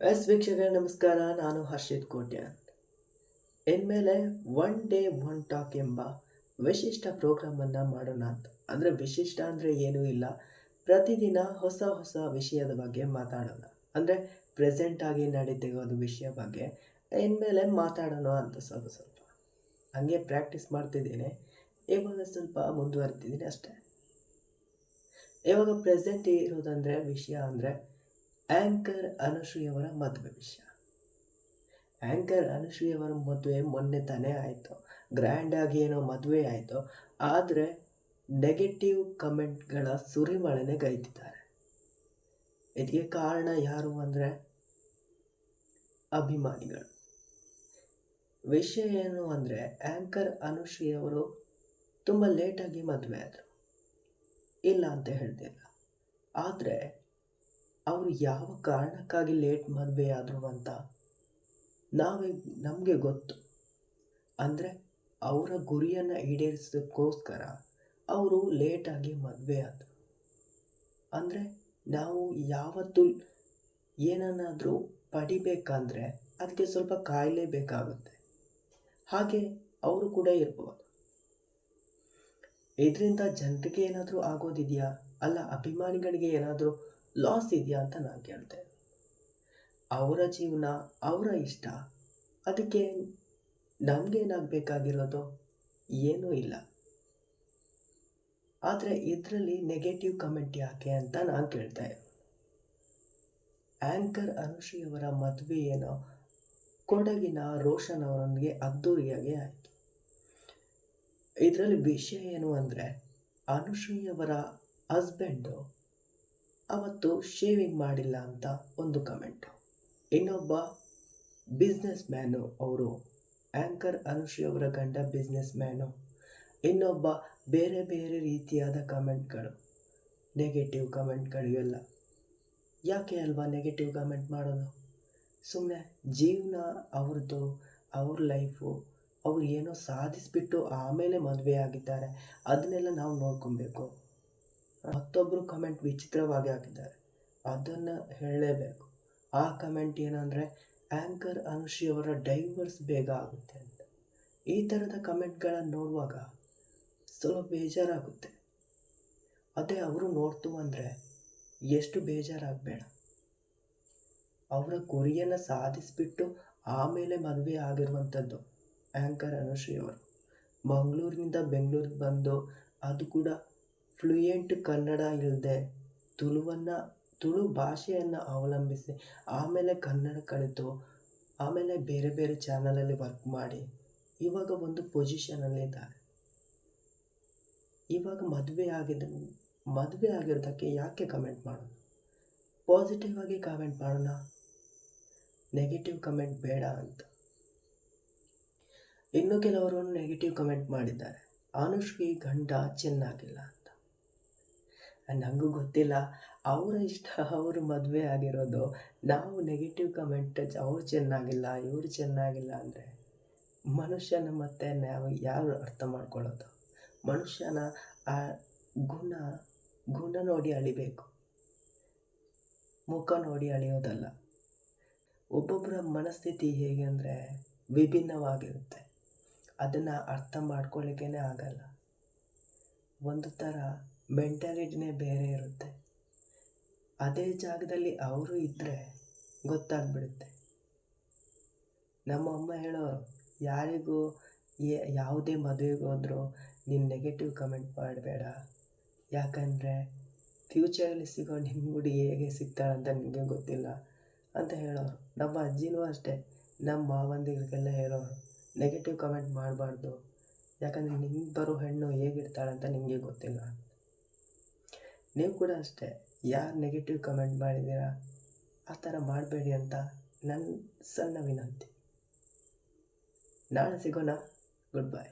S ವೀಕ್ಷಕರೇ, ನಮಸ್ಕಾರ. ನಾನು ಹರ್ಷಿತ್ ಕೋಟ್ಯಾನ್ ಇನ್ಮೇಲೆ ಒನ್ ಡೇ ಒನ್ ಟಾಕ್ ಎಂಬ ವಿಶಿಷ್ಟ ಪ್ರೋಗ್ರಾಮನ್ನು ಮಾಡೋಣ ಅಂತ. ಅಂದರೆ ವಿಶಿಷ್ಟ ಅಂದರೆ ಏನೂ ಇಲ್ಲ. ಪ್ರತಿದಿನ ಹೊಸ ಹೊಸ ವಿಷಯದ ಬಗ್ಗೆ ಮಾತಾಡೋಣ. ಅಂದರೆ ಪ್ರೆಸೆಂಟ್ ಆಗಿ ನಡೀತಿರೋದು ವಿಷಯ ಬಗ್ಗೆ ಇನ್ಮೇಲೆ ಮಾತಾಡೋಣ ಅಂತ ಸ್ವಲ್ಪ ಸ್ವಲ್ಪ. ಹಾಗೆ ಪ್ರಾಕ್ಟೀಸ್ ಮಾಡ್ತಿದ್ದೀನಿ. ಇವಾಗ ಸ್ವಲ್ಪ ಮುಂದುವರಿತಿದ್ದೀನಿ ಅಷ್ಟೇ. ಇವಾಗ ಪ್ರೆಸೆಂಟ್ ಇರೋದಂದರೆ ವಿಷಯ ಅಂದರೆ ಆ್ಯಂಕರ್ ಅನುಶ್ರೀಯವರ ಮದುವೆ ವಿಷಯ. ಆ್ಯಂಕರ್ ಅನುಶ್ರೀಯವರ ಮದುವೆ ಮೊನ್ನೆ ತಾನೇ ಆಯಿತು. ಗ್ರ್ಯಾಂಡಾಗಿ ಏನೋ ಮದುವೆ ಆಯಿತು. ಆದರೆ ನೆಗೆಟಿವ್ ಕಮೆಂಟ್ಗಳ ಸುರಿಮಳೆನೆ ಗೈದಿದ್ದಾರೆ. ಇದಕ್ಕೆ ಕಾರಣ ಯಾರು ಅಂದರೆ ಅಭಿಮಾನಿಗಳು. ವಿಷಯ ಏನು ಅಂದರೆ ಆ್ಯಂಕರ್ ಅನುಶ್ರೀಯವರು ತುಂಬ ಲೇಟಾಗಿ ಮದುವೆ ಆದರು. ಇಲ್ಲ ಅಂತ ಹೇಳ್ತಿಲ್ಲ. ಆದರೆ ಅವರು ಯಾವ ಕಾರಣಕ್ಕಾಗಿ ಲೇಟ್ ಮದುವೆ ಆದರು ಅಂತ ನಾವೇ ನಮಗೆ ಗೊತ್ತು. ಅಂದರೆ ಅವರ ಗುರಿಯನ್ನು ಈಡೇರಿಸೋದಕ್ಕೋಸ್ಕರ ಅವರು ಲೇಟಾಗಿ ಮದುವೆ ಆದರು. ಅಂದರೆ ನಾವು ಯಾವತ್ತು ಏನನ್ನಾದರೂ ಪಡಿಬೇಕಂದ್ರೆ ಅದಕ್ಕೆ ಸ್ವಲ್ಪ ಕಾಯಲೇಬೇಕಾಗುತ್ತೆ ಹಾಗೆ ಅವರು ಕೂಡ ಇರ್ಬೋದು. ಇದರಿಂದ ಜನರಿಗೆ ಏನಾದರೂ ಆಗೋದಿದೆಯಾ? ಅಲ್ಲ, ಅಭಿಮಾನಿಗಳಿಗೆ ಏನಾದರೂ ಲಾಸ್ ಇದೆಯಾ ಅಂತ ನಾನು ಕೇಳ್ತೆ ಅವರ ಜೀವನ, ಅವರ ಇಷ್ಟ, ಅದಕ್ಕೆ ನಮಗೇನಾಗಬೇಕಾಗಿರೋದು ಏನೂ ಇಲ್ಲ. ಆದರೆ ಇದರಲ್ಲಿ ನೆಗೆಟಿವ್ ಕಮೆಂಟ್ ಯಾಕೆ ಅಂತ ನಾನು ಕೇಳ್ತಾ ಆ್ಯಂಕರ್ ಅನುಶ್ರೀಯವರ ಮದುವೆ ಏನೋ ಕೊಡಗಿನ ರೋಷನ್ ಅವರೊಂದಿಗೆ ಅದ್ದೂರಿಯಾಗಿ ಆಯಿತು. ಇದರಲ್ಲಿ ವಿಷಯ ಏನು ಅಂದರೆ ಅನುಶ್ರೀಯವರ ಹಸ್ಬೆಂಡು ಅವತ್ತು ಶೇವಿಂಗ್ ಮಾಡಿಲ್ಲ ಅಂತ ಒಂದು ಕಮೆಂಟ್ ಇನ್ನೊಬ್ಬ ಬಿಸ್ನೆಸ್ ಮ್ಯಾನು ಅವರು ಆ್ಯಂಕರ್ ಅನುಶ್ರೀ ಅವರ ಗಂಡ ಬಿಸ್ನೆಸ್ ಮ್ಯಾನು ಇನ್ನೊಬ್ಬ ಬೇರೆ ಬೇರೆ ರೀತಿಯಾದ ಕಮೆಂಟ್ಗಳು ನೆಗೆಟಿವ್ ಕಮೆಂಟ್ಗಳು ಇವೆಲ್ಲ. ಯಾಕೆ ಅಲ್ವಾ ನೆಗೆಟಿವ್ ಕಮೆಂಟ್ ಮಾಡೋದು? ಸುಮ್ಮನೆ ಜೀವನ, ಅವ್ರದ್ದು, ಅವ್ರ ಲೈಫು ಅವ್ರು ಏನೋ ಸಾಧಿಸಿಬಿಟ್ಟು ಆಮೇಲೆ ಮದುವೆ ಆಗಿದ್ದಾರೆ. ಅದನ್ನೆಲ್ಲ ನಾವು ನೋಡ್ಕೊಬೇಕು. ಮತ್ತೊಬ್ಬರು ಕಮೆಂಟ್ ವಿಚಿತ್ರವಾಗಿ ಹಾಕಿದ್ದಾರೆ. ಅದನ್ನು ಹೇಳಲೇಬೇಕು. ಆ ಕಮೆಂಟ್ ಏನಂದರೆ ಆ್ಯಂಕರ್ ಅನುಶ್ರೀಯವರ ಡೈವರ್ಸ್ ಬೇಗ ಆಗುತ್ತೆ ಅಂತ. ಈ ಥರದ ಕಮೆಂಟ್ಗಳನ್ನು ನೋಡುವಾಗ ಸ್ವಲ್ಪ ಬೇಜಾರಾಗುತ್ತೆ. ಅದೇ ಅವರು ನೋಡ್ತು ಅಂದರೆ ಎಷ್ಟು ಬೇಜಾರಾಗಬೇಡ. ಅವರ ಗುರಿಯನ್ನು ಸಾಧಿಸಿಬಿಟ್ಟು ಆಮೇಲೆ ಮದುವೆ ಆಗಿರುವಂಥದ್ದು ಆ್ಯಂಕರ್ ಅನುಶ್ರೀ ಅವರು. ಮಂಗಳೂರಿನಿಂದ ಬೆಂಗಳೂರಿಗೆ ಬಂದು ಅದು ಕೂಡ ಫ್ಲೂಯೆಂಟ್ ಕನ್ನಡ ಇಲ್ಲದೆ ತುಳುವನ್ನು, ತುಳು ಭಾಷೆಯನ್ನು ಅವಲಂಬಿಸಿ ಆಮೇಲೆ ಕನ್ನಡ ಕಲಿತು, ಆಮೇಲೆ ಬೇರೆ ಬೇರೆ ಚಾನಲಲ್ಲಿ ವರ್ಕ್ ಮಾಡಿ, ಇವಾಗ ಒಂದು ಪೊಸಿಷನಲ್ಲಿದ್ದಾರೆ ಇವಾಗ ಮದುವೆ ಆಗಿದ್ದ ಮದುವೆ ಆಗಿರೋದಕ್ಕೆ ಯಾಕೆ ಕಮೆಂಟ್ ಮಾಡೋಣ ಪಾಸಿಟಿವ್ ಆಗಿ ಕಮೆಂಟ್ ಮಾಡೋಣ? ನೆಗೆಟಿವ್ ಕಮೆಂಟ್ ಬೇಡ ಅಂತ. ಇನ್ನು ಕೆಲವರು ನೆಗೆಟಿವ್ ಕಮೆಂಟ್ ಮಾಡಿದ್ದಾರೆ. ಅನುಷ್ಕಿ ಗಂಡ ಚೆನ್ನಾಗಿಲ್ಲ. ನನಗೂ ಗೊತ್ತಿಲ್ಲ. ಅವರ ಇಷ್ಟ, ಅವರು ಮದುವೆ ಆಗಿರೋದು. ನಾವು ನೆಗೆಟಿವ್ ಕಮೆಂಟ್ ಅವ್ರು ಚೆನ್ನಾಗಿಲ್ಲ, ಇವರು ಚೆನ್ನಾಗಿಲ್ಲ ಅಂದರೆ ಮನುಷ್ಯನ ಮತ್ತೆ ನಾವು ಯಾರು ಅರ್ಥ ಮಾಡ್ಕೊಳ್ಳೋದು? ಮನುಷ್ಯನ ಆ ಗುಣ ಗುಣ ನೋಡಿ ಅಳಿಬೇಕು. ಮುಖ ನೋಡಿ ಅಳಿಯೋದಲ್ಲ. ಒಬ್ಬೊಬ್ಬರ ಮನಸ್ಥಿತಿ ಹೇಗೆ ಅಂದರೆ ವಿಭಿನ್ನವಾಗಿರುತ್ತೆ. ಅದನ್ನು ಅರ್ಥ ಮಾಡ್ಕೊಳ್ಳಿಕ್ಕೇ ಆಗಲ್ಲ. ಒಂದು ಥರ ಮೆಂಟಾಲಿಟಿನೇ ಬೇರೆ ಇರುತ್ತೆ. ಅದೇ ಜಾಗದಲ್ಲಿ ಅವರು ಇದ್ದರೆ ಗೊತ್ತಾಗ್ಬಿಡುತ್ತೆ. ನಮ್ಮ ಅಮ್ಮ ಹೇಳೋರು, ಯಾರಿಗೂ ಯಾವುದೇ ಮದುವೆಗೆ ಹೋದರೂ ನೀನು ನೆಗೆಟಿವ್ ಕಮೆಂಟ್ ಮಾಡಬೇಡ. ಯಾಕಂದರೆ ಫ್ಯೂಚರಲ್ಲಿ ಸಿಗೋ ನಿಮ್ಮ ಹುಡುಗಿ ಹೇಗೆ ಸಿಗ್ತಾಳಂತ ನಿಮಗೆ ಗೊತ್ತಿಲ್ಲ ಅಂತ ಹೇಳೋರು. ನಮ್ಮ ಅಜ್ಜಿನೂ ಅಷ್ಟೇ, ನಮ್ಮ ಮಾವಂದಿರಿಗೆಲ್ಲ ಹೇಳೋರು ನೆಗೆಟಿವ್ ಕಮೆಂಟ್ ಮಾಡಬಾರ್ದು. ಯಾಕಂದರೆ ನಿಮ್ಗೆ ಬರೋ ಹೆಣ್ಣು ಹೇಗಿರ್ತಾಳಂತ ನಿಮಗೆ ಗೊತ್ತಿಲ್ಲ. ನೀವು ಕೂಡ ಅಷ್ಟೇ, ಯಾರು ನೆಗೆಟಿವ್ ಕಮೆಂಟ್ ಮಾಡಿದ್ದೀರಾ, ಆ ಥರ ಮಾಡಬೇಡಿ ಅಂತ ನನ್ನ ಸಣ್ಣ ವಿನಂತಿ. ನಾಳೆ ಸಿಗೋಣ. Good bye